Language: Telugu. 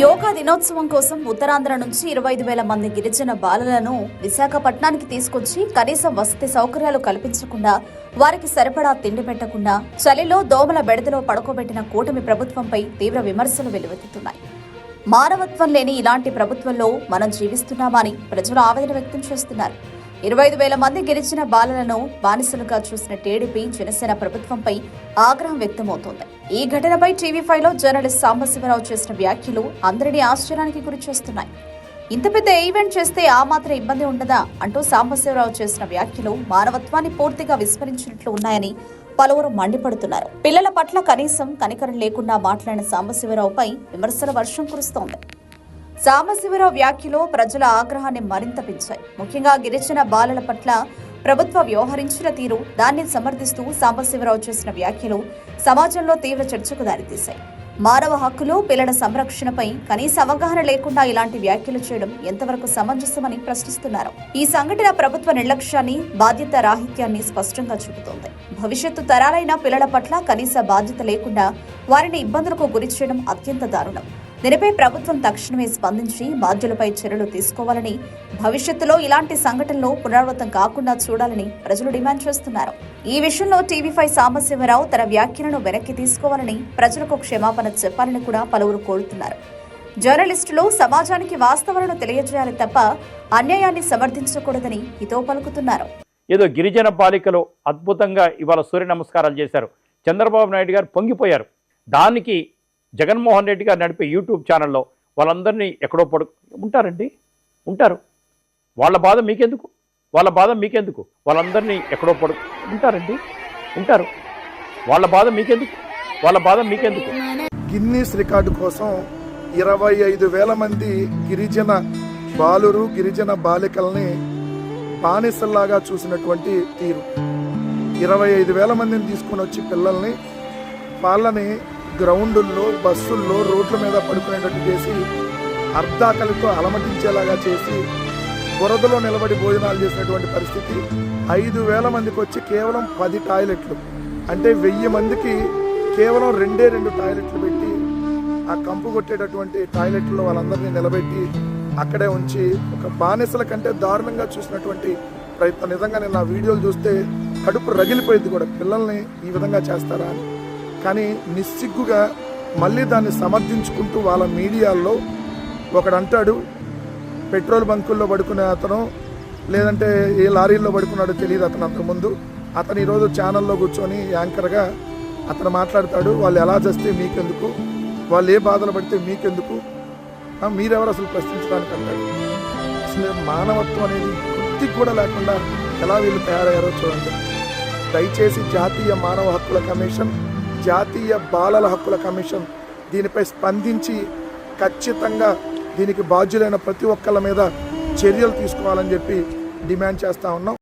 యోగా దినోత్సవం కోసం ఉత్తరాంధ్ర నుంచి ఇరవై ఐదు వేల మంది గిరిజన బాలలను విశాఖపట్నానికి తీసుకొచ్చి కనీసం వసతి సౌకర్యాలు కల్పించకుండా వారికి సరిపడా తిండి పెట్టకుండా చలిలో దోమల బెడదలో పడుకోబెట్టిన కూటమి ప్రభుత్వంపై తీవ్ర విమర్శలు వెలువెత్తుతున్నాయి. మానవత్వం లేని ఇలాంటి ప్రభుత్వంలో మనం జీవిస్తున్నామని ప్రజలు ఆవేదన వ్యక్తం చేస్తున్నారు. ఇరవై ఐదు వేల మంది గెలిచిన బాలలను బానిసలుగా చూసిన టీడీపీ జనసేన ప్రభుత్వంపై ఆగ్రహం వ్యక్తమవుతోంది. ఈ ఘటనపై టీవీ ఫైవ్లో జర్నలిస్ట్ సాంబశివరావు చేసిన వ్యాఖ్యలు అందరినీ ఆశ్చర్యానికి గురి చేస్తున్నాయి ఇంత పెద్ద ఈవెంట్ చేస్తే ఆ మాత్రం ఇబ్బంది ఉండదా అంటూ సాంబశివరావు చేసిన వ్యాఖ్యలు మానవత్వాన్ని పూర్తిగా విస్మరించినట్లు ఉన్నాయని పలువురు మండిపడుతున్నారు. పిల్లల పట్ల కనీసం కనికరం లేకుండా మాట్లాడిన సాంబశివరావుపై విమర్శల వర్షం కురుస్తోంది. సాంబశివరావు వ్యాఖ్యలు ప్రజల ఆగ్రహాన్ని మరింత పెంచాయి. ముఖ్యంగా గిరిజన బాలల పట్ల ప్రభుత్వ వ్యవహరించిన తీరు దాన్ని సమర్థిస్తూ సాంబశివరావు చేసిన వ్యాఖ్యలు సమాజంలో తీవ్ర చర్చకు దారితీశాయి. మానవ హక్కులు పిల్లల సంరక్షణపై కనీస అవగాహన లేకుండా ఇలాంటి వ్యాఖ్యలు చేయడం ఎంతవరకు సమంజసమని ప్రశ్నిస్తున్నారు. ఈ సంఘటన ప్రభుత్వ నిర్లక్ష్యాన్ని బాధ్యత రాహిత్యాన్ని స్పష్టంగా చూపుతోంది. భవిష్యత్తు తరాలైన పిల్లల పట్ల కనీస బాధ్యత లేకుండా వారిని ఇబ్బందులకు గురి చేయడం అత్యంత దారుణం. దీనిపై ప్రభుత్వం తక్షణమే స్పందించి బాధ్యులపై చర్యలు తీసుకోవాలని భవిష్యత్తులో ఇలాంటి సంఘటనలు పునరావృతం కాకుండా చూడాలని ప్రజలు డిమాండ్ చేస్తున్నారు. ఈ విషయంలో టీవీ ఫైవ్ సాంబశివరావు తన వ్యాఖ్యలను వెనక్కి తీసుకోవాలని ప్రజలకు క్షమాపణ చెప్పాలని కూడా పలువురు కోరుతున్నారు. జర్నలిస్టులు సమాజానికి వాస్తవాలను తెలియజేయాలి తప్ప అన్యాయాన్ని సమర్థించకూడదని హితో పలుకుతున్నారు. ఏదో గిరిజన బాలికలు అద్భుతంగా ఇవాళ సూర్య నమస్కారాలు చేశారు. చంద్రబాబు నాయుడు గారు పొంగిపోయారు. దానికి జగన్మోహన్ రెడ్డి గారు నడిపే యూట్యూబ్ ఛానల్లో వాళ్ళందరినీ ఎక్కడో పడు ఉంటారండి. ఉంటారు. వాళ్ళ బాధ మీకెందుకు? వాళ్ళ బాధ మీకెందుకు? వాళ్ళందరినీ ఎక్కడో పడు ఉంటారండి. ఉంటారు. వాళ్ళ బాధ మీకెందుకు? వాళ్ళ బాధ మీకెందుకు? గిన్నీస్ రికార్డు కోసం ఇరవై ఐదు వేల మంది గిరిజన బాలురు గిరిజన బాలికల్ని బానిసల్లాగా చూసినటువంటి తీరు. ఇరవై ఐదు వేల మందిని తీసుకుని వచ్చి పిల్లల్ని వాళ్ళని గ్రౌండుల్లో బస్సుల్లో రోడ్ల మీద పడుకునేటట్టు చేసి అర్ధాకలితో అలమటించేలాగా చేసి బురదలో నిలబడి భోజనాలు చేసినటువంటి పరిస్థితి. ఐదు వేల మందికి వచ్చి కేవలం పది టాయిలెట్లు. అంటే వెయ్యి మందికి కేవలం రెండే రెండు టాయిలెట్లు పెట్టి ఆ కంపు కొట్టేటటువంటి టాయిలెట్లో వాళ్ళందరినీ నిలబెట్టి అక్కడే ఉంచి ఒక బానిసల కంటే దారుణంగా చూసినటువంటి ప్రయత్నం. నిజంగా నేను ఆ వీడియోలు చూస్తే కడుపు రగిలిపోయింది కూడా. పిల్లల్ని ఈ విధంగా చేస్తారా అని. కానీ నిస్సిగ్గుగా మళ్ళీ దాన్ని సమర్థించుకుంటూ వాళ్ళ మీడియాల్లో ఒకడు అంటాడు పెట్రోల్ బంకుల్లో పడుకునే అతను లేదంటే ఏ లారీల్లో పడుకున్నాడో తెలియదు అతను అంతకుముందు అతను ఈరోజు ఛానల్లో కూర్చొని యాంకర్గా అతను మాట్లాడతాడు వాళ్ళు ఎలా చేస్తే మీకెందుకు? వాళ్ళు ఏ బాధలు పడితే మీకెందుకు? మీరెవరు అసలు ప్రశ్నించడానికి అంటాడు? అసలు మానవత్వం అనేది కొద్దిగా కూడా లేకుండా ఎలా వీళ్ళు తయారయ్యారో చూడండి. దయచేసి జాతీయ మానవ హక్కుల కమిషన్ జాతీయ బాలల హక్కుల కమిషన్ దీనిపై స్పందించి ఖచ్చితంగా దీనికి బాధ్యులైన ప్రతి ఒక్కళ్ళ మీద చర్యలు తీసుకోవాలని చెప్పి డిమాండ్ చేస్తూ ఉన్నాం.